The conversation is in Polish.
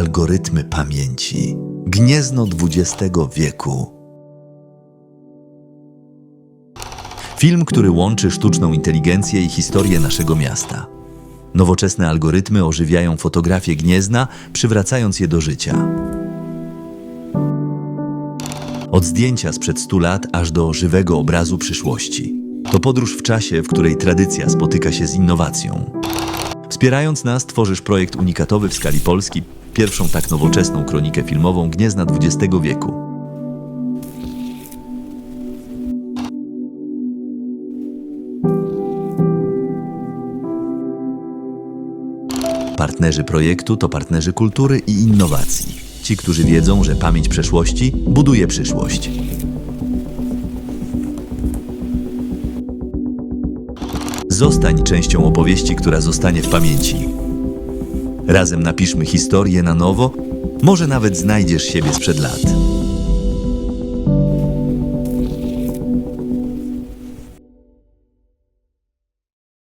Algorytmy pamięci. Gniezno XX wieku. Film, który łączy sztuczną inteligencję i historię naszego miasta. Nowoczesne algorytmy ożywiają fotografię Gniezna, przywracając je do życia. Od zdjęcia sprzed 100 lat aż do żywego obrazu przyszłości. To podróż w czasie, w której tradycja spotyka się z innowacją. Wspierając nas, tworzysz projekt unikatowy w skali Polski, pierwszą tak nowoczesną kronikę filmową Gniezna XX wieku. Partnerzy projektu to partnerzy kultury i innowacji. Ci, którzy wiedzą, że pamięć przeszłości buduje przyszłość. Zostań częścią opowieści, która zostanie w pamięci. Razem napiszmy historię na nowo, może nawet znajdziesz siebie sprzed lat.